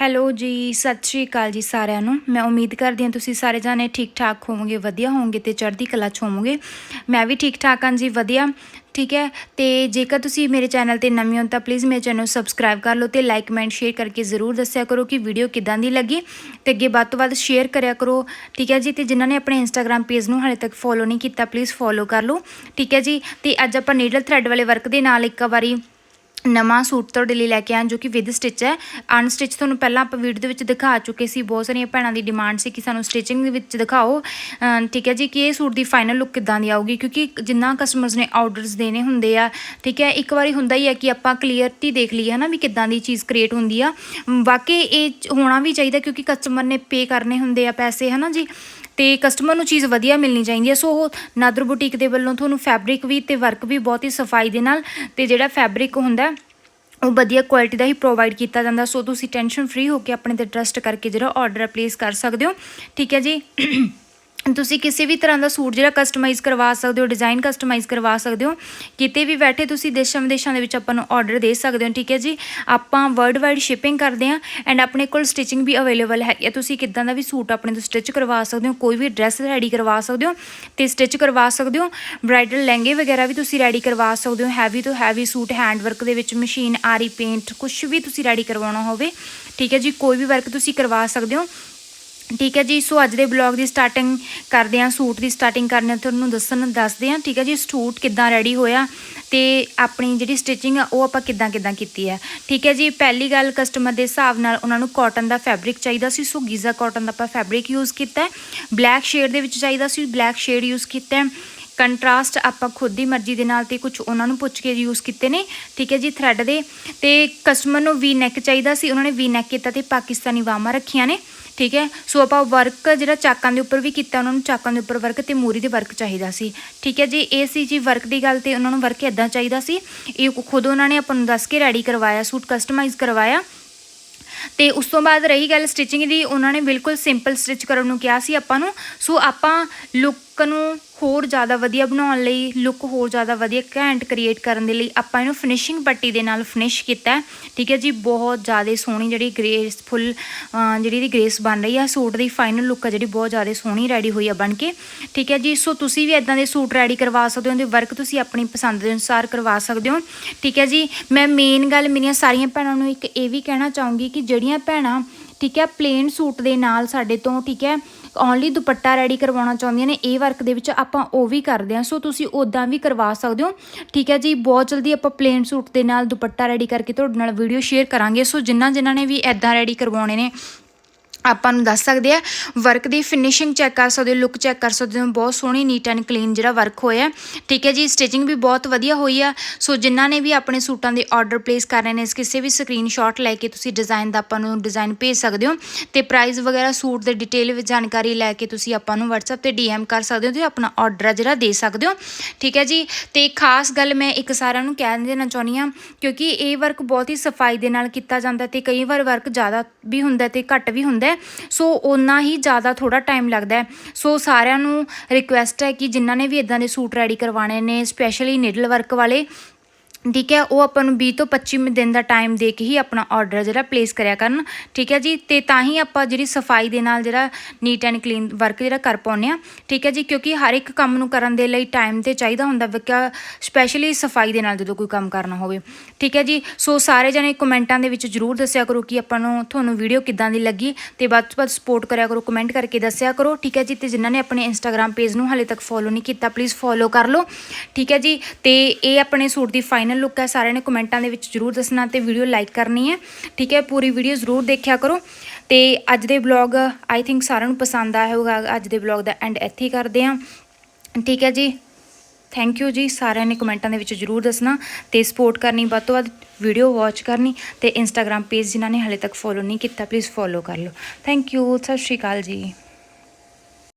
Hello ਜੀ, ਸਤਿ ਸ਼੍ਰੀ ਅਕਾਲ ਜੀ ਸਾਰਿਆਂ ਨੂੰ। ਮੈਂ ਉਮੀਦ ਕਰਦੀ ਹਾਂ ਤੁਸੀਂ ਸਾਰੇ ਜਾਣੇ ਠੀਕ ਠਾਕ ਹੋਵੋਗੇ, ਵਧੀਆ ਹੋਵੋਗੇ ਤੇ ਚੜ੍ਹਦੀ ਕਲਾ ਚ ਹੋਵੋਗੇ। ਮੈਂ ਵੀ ਠੀਕ ਠਾਕ ਹਾਂ ਜੀ, ਵਧੀਆ। ਠੀਕ ਹੈ, ਤੇ ਜੇਕਰ ਤੁਸੀਂ ਮੇਰੇ ਚੈਨਲ ਤੇ ਨਵੇਂ ਹੋ ਤਾਂ ਪਲੀਜ਼ ਮੇਰੇ ਚੈਨਲ ਨੂੰ ਸਬਸਕ੍ਰਾਈਬ ਕਰ ਲਓ ਤੇ ਲਾਈਕ ਕਮੈਂਟ ਸ਼ੇਅਰ ਕਰਕੇ ਜ਼ਰੂਰ ਦੱਸਿਆ ਕਰੋ ਕਿ ਵੀਡੀਓ ਕਿਦਾਂ ਦੀ ਲੱਗੀ। ਤੇ ਅੱਗੇ ਵੱਧ ਤੋਂ ਵੱਧ ਸ਼ੇਅਰ ਕਰਿਆ ਕਰੋ। ਠੀਕ ਹੈ ਜੀ, ਤੇ ਜਿਨ੍ਹਾਂ ਨੇ ਆਪਣੇ ਇੰਸਟਾਗ੍ਰam ਪੇਜ ਨੂੰ ਹਾਲੇ ਤੱਕ ਫੋਲੋ ਨਹੀਂ ਕੀਤਾ ਪਲੀਜ਼ ਫੋਲੋ ਕਰ ਲਓ। ਠੀਕ ਹੈ ਜੀ, ਤੇ ਅੱਜ ਆਪਾਂ ਨੀਡਲ ਥ੍ਰੈਡ ਵਾਲੇ ਵਰਕ ਦੇ ਨਾਲ ਇੱਕ ਵਾਰੀ ਨਵਾਂ ਸੂਟ ਤੁਹਾਡੇ ਲਈ ਲੈ ਕੇ ਆਏ ਜੋ ਕਿ ਵਿਦ ਸਟਿਚ ਹੈ। ਅਨਸਟਿਚ ਤੁਹਾਨੂੰ ਪਹਿਲਾਂ ਆਪਾਂ ਵੀਡੀਓ ਦੇ ਵਿੱਚ ਦਿਖਾ ਚੁੱਕੇ ਸੀ। ਬਹੁਤ ਸਾਰੀਆਂ ਭੈਣਾਂ ਦੀ ਡਿਮਾਂਡ ਸੀ ਕਿ ਸਾਨੂੰ ਸਟਿਚਿੰਗ ਦੇ ਵਿੱਚ ਦਿਖਾਓ। ਠੀਕ ਹੈ ਜੀ, ਕਿ ਇਹ ਸੂਟ ਦੀ ਫਾਈਨਲ ਲੁੱਕ ਕਿੱਦਾਂ ਦੀ ਆਊਗੀ? ਕਿਉਂਕਿ ਜਿੰਨਾ ਕਸਟਮਰਸ ਨੇ ਆਰਡਰਸ ਦੇਣੇ ਹੁੰਦੇ ਆ, ਠੀਕ ਹੈ, ਇੱਕ ਵਾਰੀ ਹੁੰਦਾ ਹੀ ਹੈ ਕਿ ਆਪਾਂ ਕਲੀਅਰਟੀ ਦੇਖ ਲਈਏ, ਹਨਾ, ਵੀ ਕਿੱਦਾਂ ਦੀ ਚੀਜ਼ ਕ੍ਰੀਏਟ ਹੁੰਦੀ ਆ। ਬਾਕੀ ਇਹ ਹੋਣਾ ਵੀ ਚਾਹੀਦਾ ਕਿਉਂਕਿ ਕਸਟਮਰ ਨੇ ਪੇ ਕਰਨੇ ਹੁੰਦੇ ਆ ਪੈਸੇ, ਹਨਾ ਜੀ। ਤੇ ਕਸਟਮਰ ਨੂੰ ਚੀਜ਼ ਵਧੀਆ ਮਿਲਣੀ ਚਾਹੀਦੀ ਹੈ। ਸੋ ਉਹ ਨਾਦਰ ਬੁਟੀਕ ਦੇ ਵੱਲੋਂ ਤੁਹਾਨੂੰ ਫੈਬਰਿਕ ਵੀ ਤੇ ਵਰਕ ਵੀ ਬਹੁਤ ਹੀ ਸਫ਼ਾਈ ਦੇ ਨਾਲ ਤੇ ਜਿਹੜਾ ਫੈਬਰਿਕ ਹੁੰਦਾ ਉਹ ਵਧੀਆ ਕੁਆਲਿਟੀ ਦਾ ਹੀ ਪ੍ਰੋਵਾਈਡ ਕੀਤਾ ਜਾਂਦਾ। ਸੋ ਤੁਸੀਂ ਟੈਨਸ਼ਨ ਫ੍ਰੀ ਹੋ ਕੇ ਆਪਣੇ ਤੇ ਟਰਸਟ ਕਰਕੇ ਜਿਹੜਾ ਆਰਡਰ ਪਲੇਸ ਕਰ ਸਕਦੇ ਹੋ। ਠੀਕ ਹੈ ਜੀ। ਤੁਸੀਂ ਕਿਸੇ ਵੀ ਤਰ੍ਹਾਂ ਦਾ ਸੂਟ ਜਿਹੜਾ ਕਸਟਮਾਈਜ਼ ਕਰਵਾ ਸਕਦੇ ਹੋ ਡਿਜ਼ਾਈਨ ਕਸਟਮਾਈਜ਼ ਕਰਵਾ ਸਕਦੇ ਹੋ, ਕਿਤੇ ਵੀ ਬੈਠੇ ਤੁਸੀਂ ਦੇਸ਼ਾਂ ਵਿਦੇਸ਼ਾਂ ਦੇ ਵਿੱਚ ਆਪਾਂ ਨੂੰ ਆਰਡਰ ਦੇ ਸਕਦੇ ਹੋ, ਠੀਕ ਹੈ ਜੀ? ਆਪਾਂ ਵਰਲਡ ਵਾਈਡ ਸ਼ਿਪਿੰਗ ਕਰਦੇ ਹਾਂ ਐਂਡ ਆਪਣੇ ਕੋਲ ਸਟਿਚਿੰਗ ਵੀ ਅਵੇਲੇਬਲ ਹੈ ਹੈ। ਤੁਸੀਂ ਕਿੱਦਾਂ ਦਾ ਵੀ ਸੂਟ ਆਪਣੇ ਤੋਂ ਸਟਿਚ ਕਰਵਾ ਸਕਦੇ ਹੋ, ਕੋਈ ਵੀ ਡਰੈਸ ਰੈਡੀ ਕਰਵਾ ਸਕਦੇ ਹੋ, ਤੇ ਸਟਿਚ ਕਰਵਾ ਸਕਦੇ ਹੋ ਬ੍ਰਾਈਡਲ ਲਹਿੰਗੇ ਵਗੈਰਾ ਵੀ ਤੁਸੀਂ ਰੈਡੀ ਕਰਵਾ ਸਕਦੇ ਹੋ ਹੈਵੀ ਤੋਂ ਹੈਵੀ ਸੂਟ ਹੈਂਡ ਵਰਕ ਦੇ ਵਿੱਚ ਮਸ਼ੀਨ ਆਰੀ ਪੇਂਟ ਕੁਝ ਵੀ ਤੁਸੀਂ ਰੈਡੀ ਕਰਵਾਉਣਾ ਹੋਵੇ, ਠੀਕ ਹੈ ਜੀ? ਕੋਈ ਵੀ ਵਰਕ ਤੁਸੀਂ ਕਰਵਾ ਸਕਦੇ ਹੋ ਠੀਕ ਹੈ ਜੀ, ਸੋ ਅੱਜ ਦੇ ਬਲੌਗ ਦੀ ਸਟਾਰਟਿੰਗ ਕਰਦੇ ਹਾਂ, ਸੂਟ ਦੀ ਸਟਾਰਟਿੰਗ ਕਰਨੇ ਤੁਹਾਨੂੰ ਦੱਸਣ, ਦੱਸਦੇ ਹਾਂ, ਠੀਕ ਹੈ ਜੀ, ਸੂਟ ਕਿੱਦਾਂ ਰੈਡੀ ਹੋਇਆ ਤੇ ਆਪਣੀ ਜਿਹੜੀ ਸਟਿਚਿੰਗ ਆ, ਉਹ ਆਪਾਂ ਕਿੱਦਾਂ ਕਿੱਦਾਂ ਕੀਤੀ ਹੈ। ਠੀਕ ਹੈ ਜੀ, ਪਹਿਲੀ ਗੱਲ ਕਸਟਮਰ ਦੇ ਹਿਸਾਬ ਨਾਲ ਉਹਨਾਂ ਨੂੰ ਕਾਟਨ ਦਾ ਫੈਬਰਿਕ ਚਾਹੀਦਾ ਸੀ, ਸੋ ਗੀਜ਼ਾ ਕਾਟਨ ਦਾ ਆਪਾਂ ਫੈਬਰਿਕ ਯੂਜ਼ ਕੀਤਾ ਹੈ। ਬਲੈਕ ਸ਼ੇਡ ਦੇ ਵਿੱਚ ਚਾਹੀਦਾ ਸੀ ਬਲੈਕ ਸ਼ੇਡ ਯੂਜ਼ ਕੀਤਾ ਹੈ। ਕੰਟਰਾਸਟ ਆਪਾਂ ਖੁਦ ਦੀ ਮਰਜ਼ੀ ਦੇ ਨਾਲ ਤੇ ਕੁਝ ਉਹਨਾਂ ਨੂੰ ਪੁੱਛ ਕੇ ਯੂਜ਼ ਕੀਤੇ ਨੇ, ਠੀਕ ਹੈ ਜੀ ਥਰੈਡ ਦੇ। ਤੇ ਕਸਟਮਰ ਨੂੰ ਵੀ ਨੈਕ ਚਾਹੀਦਾ ਸੀ, ਉਹਨਾਂ ਨੇ ਵੀ ਨੈਕ ਕੀਤਾ ਤੇ ਪਾਕਿਸਤਾਨੀ ਬਾਹਾਂ ਰੱਖੀਆਂ ਨੇ, ਠੀਕ ਹੈ। ਸੋ ਆਪਾਂ ਵਰਕ ਜਿਹੜਾ ਚਾਕਾਂ ਦੇ ਉੱਪਰ ਵੀ ਕੀਤਾ, ਉਹਨਾਂ ਨੂੰ ਚਾਕਾਂ ਦੇ ਉੱਪਰ ਵਰਕ ਤੇ ਮੂਰੀ ਦੇ ਵਰਕ ਚਾਹੀਦਾ ਸੀ, ਠੀਕ ਹੈ ਜੀ। ਇਹ ਸੀ ਜੀ ਵਰਕ ਦੀ ਗੱਲ ਤੇ ਉਹਨਾਂ ਨੂੰ ਵਰਕ ਇਦਾਂ ਚਾਹੀਦਾ ਸੀ, ਇਹ ਖੁਦ ਉਹਨਾਂ ਨੇ ਆਪਾਂ ਨੂੰ ਦੱਸ ਕੇ ਰੈਡੀ ਕਰਵਾਇਆ, ਸੂਟ ਕਸਟਮਾਈਜ਼ ਕਰਵਾਇਆ। ਤੇ ਉਸ ਤੋਂ ਬਾਅਦ ਰਹੀ ਗੱਲ ਸਟਿਚਿੰਗ ਦੀ, ਉਹਨਾਂ ਨੇ ਬਿਲਕੁਲ ਸਿੰਪਲ ਸਟਿਚ ਕਰਨ ਨੂੰ ਕਿਹਾ ਸੀ ਆਪਾਂ ਨੂੰ। ਸੋ ਆਪਾਂ ਲੁੱਕ ਨੂੰ ਹੋਰ ਜ਼ਿਆਦਾ ਵਧੀਆ ਬਣਾਉਣ ਲਈ ਲੁੱਕ ਹੋਰ ਜ਼ਿਆਦਾ ਵਧੀਆ ਘੈਂਟ ਕ੍ਰੀਏਟ ਕਰਨ ਦੇ ਲਈ ਆਪਾਂ ਇਹਨੂੰ ਫਿਨਿਸ਼ਿੰਗ ਪੱਟੀ ਦੇ ਨਾਲ ਫਿਨਿਸ਼ ਕੀਤਾ ਠੀਕ ਹੈ ਜੀ, ਬਹੁਤ ਜ਼ਿਆਦਾ ਸੋਹਣੀ ਜਿਹੜੀ ਗ੍ਰੇਸਫੁਲ ਜਿਹੜੀ ਇਹਦੀ ਗ੍ਰੇਸ ਬਣ ਰਹੀ ਆ, ਸੂਟ ਦੀ ਫਾਈਨਲ ਲੁੱਕ ਆ ਜਿਹੜੀ ਬਹੁਤ ਜ਼ਿਆਦਾ ਸੋਹਣੀ ਰੈਡੀ ਹੋਈ ਆ ਬਣ ਕੇ। ਠੀਕ ਹੈ ਜੀ ਸੋ ਤੁਸੀਂ ਵੀ ਇਦਾਂ ਦੇ ਸੂਟ ਰੈਡੀ ਕਰਵਾ ਸਕਦੇ ਹੋ ਤੇ ਵਰਕ ਤੁਸੀਂ ਆਪਣੀ ਪਸੰਦ ਦੇ ਅਨੁਸਾਰ ਕਰਵਾ ਸਕਦੇ ਹੋ। ਠੀਕ ਹੈ ਜੀ, ਮੈਂ ਮੇਨ ਗੱਲ ਮੇਰੀਆਂ ਸਾਰੀਆਂ ਭੈਣਾਂ ਨੂੰ ਇੱਕ ਇਹ ਵੀ ਕਹਿਣਾ ਚਾਹੂੰਗੀ ਕਿ ਜਿਹੜੀਆਂ ਭੈਣਾਂ, ਠੀਕ ਹੈ ਪਲੇਨ ਸੂਟ ਦੇ ਨਾਲ ਸਾਡੇ ਤੋਂ, ਠੀਕ ਹੈ ਓਨਲੀ ਦੁਪੱਟਾ ਰੈਡੀ ਕਰਵਾਉਣਾ ਚਾਹੁੰਦੀਆਂ ਨੇ, ਇਹ ਵਰਕ ਦੇ ਵਿੱਚ ਆਪਾਂ ਉਹ ਵੀ ਕਰਦੇ ਹਾਂ। ਸੋ ਤੁਸੀਂ ਉਦਾਂ ਵੀ ਕਰਵਾ ਸਕਦੇ ਹੋ। ਠੀਕ ਹੈ ਜੀ, ਬਹੁਤ ਜਲਦੀ ਆਪਾਂ ਪਲੇਨ ਸੂਟ ਦੇ ਨਾਲ ਦੁਪੱਟਾ ਰੈਡੀ ਕਰਕੇ ਤੁਹਾਡੇ ਨਾਲ ਵੀਡੀਓ ਸ਼ੇਅਰ ਕਰਾਂਗੇ। ਸੋ ਜਿਨ੍ਹਾਂ ਜਿਨ੍ਹਾਂ ਨੇ ਵੀ ਐਦਾਂ ਰੈਡੀ ਕਰਵਾਉਣੇ ਨੇ ਆਪਾਂ ਨੂੰ ਦੱਸ ਸਕਦੇ ਆ ਵਰਕ ਦੀ ਫਿਨਿਸ਼ਿੰਗ ਚੈੱਕ ਕਰ ਸਕਦੇ ਹੋ ਲੁੱਕ ਚੈੱਕ ਕਰ ਸਕਦੇ ਹੋ, ਬਹੁਤ ਸੋਹਣੀ ਨੀਟ ਐਂਡ ਕਲੀਨ ਜਿਹੜਾ ਵਰਕ ਹੋਇਆ। ਠੀਕ ਹੈ ਜੀ ਸਟਿਚਿੰਗ ਵੀ ਬਹੁਤ ਵਧੀਆ ਹੋਈ ਆ। ਸੋ ਜਿਨ੍ਹਾਂ ਨੇ ਵੀ ਆਪਣੇ ਸੂਟਾਂ ਦੇ ਆਰਡਰ ਪਲੇਸ ਕਰਨੇ ਨੇ, ਇਸ ਕਿਸੇ ਵੀ ਸਕਰੀਨਸ਼ਾਟ ਲੈ ਕੇ ਤੁਸੀਂ ਡਿਜ਼ਾਈਨ ਦਾ ਆਪਾਂ ਨੂੰ ਡਿਜ਼ਾਈਨ ਭੇਜ ਸਕਦੇ ਹੋ। ਤੇ ਪ੍ਰਾਈਸ ਵਗੈਰਾ, ਸੂਟ ਦੇ ਡਿਟੇਲ ਵਿੱਚ ਜਾਣਕਾਰੀ ਲੈ ਕੇ ਤੁਸੀਂ ਆਪਾਂ ਨੂੰ WhatsApp ਤੇ DM ਕਰ ਸਕਦੇ ਹੋ ਤੇ ਆਪਣਾ ਆਰਡਰ ਆ ਜਿਹੜਾ ਦੇ ਸਕਦੇ ਹੋ। ਠੀਕ ਹੈ ਜੀ, ਤੇ ਖਾਸ ਗੱਲ ਮੈਂ ਇੱਕ ਸਾਰਿਆਂ ਨੂੰ ਕਹਿ ਦੇਣਾ ਚਾਹੁੰਦੀ ਹਾਂ, ਕਿਉਂਕਿ ਇਹ ਵਰਕ ਬਹੁਤ ਹੀ ਸਫ਼ਾਈ ਦੇ ਨਾਲ ਕੀਤਾ ਜਾਂਦਾ ਤੇ ਕਈ ਵਾਰ ਵਰਕ ਜ਼ਿਆਦਾ ਵੀ ਹੁੰਦਾ ਤੇ ਘੱਟ ਵੀ ਹੁੰਦਾ ਹੈ। ਸੋ ਓਨਾ ਹੀ ਜ਼ਿਆਦਾ ਥੋੜਾ ਟਾਈਮ ਲੱਗਦਾ ਹੈ। ਸੋ ਸਾਰਿਆਂ ਨੂੰ ਰਿਕੁਐਸਟ ਹੈ ਕਿ ਜਿਨ੍ਹਾਂ ਨੇ ਵੀ ਇਦਾਂ ਦੇ ਸੂਟ ਰੈਡੀ ਕਰਵਾਣੇ ਨੇ ਸਪੈਸ਼ਲੀ ਨੀਡਲ ਵਰਕ ਵਾਲੇ ਠੀਕ ਹੈ, ਉਹ ਆਪਾਂ ਨੂੰ 20 ਤੋਂ 25 ਦਿਨ ਦਾ ਟਾਈਮ ਦੇ ਕੇ ਹੀ ਆਪਣਾ ਆਰਡਰ ਜਿਹੜਾ ਪਲੇਸ ਕਰਿਆ ਕਰਨ। ਠੀਕ ਹੈ ਜੀ, ਤੇ ਤਾਂ ਹੀ ਆਪਾਂ ਜਿਹੜੀ ਸਫ਼ਾਈ ਦੇ ਨਾਲ ਜਿਹੜਾ ਨੀਟ ਐਂਡ ਕਲੀਨ ਵਰਕ ਜਿਹੜਾ ਕਰ ਪਾਉਂਦੇ ਆ ਠੀਕ ਹੈ ਜੀ, ਕਿਉਂਕਿ ਹਰ ਇੱਕ ਕੰਮ ਨੂੰ ਕਰਨ ਦੇ ਲਈ ਟਾਈਮ ਤੇ ਚਾਹੀਦਾ ਹੁੰਦਾ ਵਿਕਾ ਸਪੈਸ਼ਲੀ ਸਫ਼ਾਈ ਦੇ ਨਾਲ ਜਦੋਂ ਕੋਈ ਕੰਮ ਕਰਨਾ ਹੋਵੇ। ਠੀਕ ਹੈ ਜੀ, ਸੋ ਸਾਰੇ ਜਣੇ ਕਮੈਂਟਾਂ ਦੇ ਵਿੱਚ ਜਰੂਰ ਦੱਸਿਆ ਕਰੋ ਕਿ ਆਪਾਂ ਨੂੰ ਤੁਹਾਨੂੰ ਵੀਡੀਓ ਕਿੱਦਾਂ ਦੀ ਲੱਗੀ ਤੇ ਵੱਧ ਤੋਂ ਵੱਧ ਸਪੋਰਟ ਕਰਿਆ ਕਰੋ ਕਮੈਂਟ ਕਰਕੇ ਦੱਸਿਆ ਕਰੋ। ਠੀਕ ਹੈ ਜੀ, ਤੇ ਜਿਨ੍ਹਾਂ ਨੇ ਆਪਣੇ ਇੰਸਟਾਗ੍ਰam ਪੇਜ ਨੂੰ ਹਾਲੇ ਤੱਕ ਫੋਲੋ ਨਹੀਂ ਕੀਤਾ ਪਲੀਜ਼ ਫੋਲੋ ਕਰ ਲਓ। ਠੀਕ ਹੈ ਜੀ, ਤੇ ਇਹ ਆਪਣੇ ਸੂਟ ਦੀ ਫਾਈਨਲ ਲੁੱਕ ਹੈ, ਸਾਰਿਆਂ ਨੇ ਕਮੈਂਟਾਂ ਦੇ ਵਿੱਚ ਜਰੂਰ ਦੱਸਣਾ ਤੇ ਵੀਡੀਓ ਲਾਈਕ ਕਰਨੀ ਹੈ। ਠੀਕ ਹੈ, ਪੂਰੀ ਵੀਡੀਓ ਜ਼ਰੂਰ ਦੇਖਿਆ ਕਰੋ। ਤੇ ਅੱਜ ਦੇ ਬਲੌਗ ਆਈ ਥਿੰਕ ਸਾਰਿਆਂ ਨੂੰ ਪਸੰਦ ਆਇਆ ਹੋਊਗਾ। ਅੱਜ ਦੇ ਬਲੌਗ ਦਾ ਐਂਡ ਇੱਥੇ ਹੀ ਕਰਦੇ ਹਾਂ। ਠੀਕ ਹੈ ਜੀ। ਥੈਂਕ ਯੂ ਜੀ। ਸਾਰਿਆਂ ਨੇ ਕਮੈਂਟਾਂ ਦੇ ਵਿੱਚ ਜਰੂਰ ਦੱਸਣਾ ਤੇ ਸਪੋਰਟ ਕਰਨੀ, ਵੱਧ ਤੋਂ ਵੱਧ ਵੀਡੀਓ ਵਾਚ ਕਰਨੀ ਤੇ ਇੰਸਟਾਗ੍ਰam ਪੇਜ ਜਿਨ੍ਹਾਂ ਨੇ ਹਲੇ ਤੱਕ ਫੋਲੋ ਨਹੀਂ ਕੀਤਾ ਪਲੀਜ਼ ਫੋਲੋ ਕਰ ਲਓ। ਥੈਂਕ ਯੂ ਸਤਿ ਸ਼੍ਰੀ ਅਕਾਲ ਜੀ।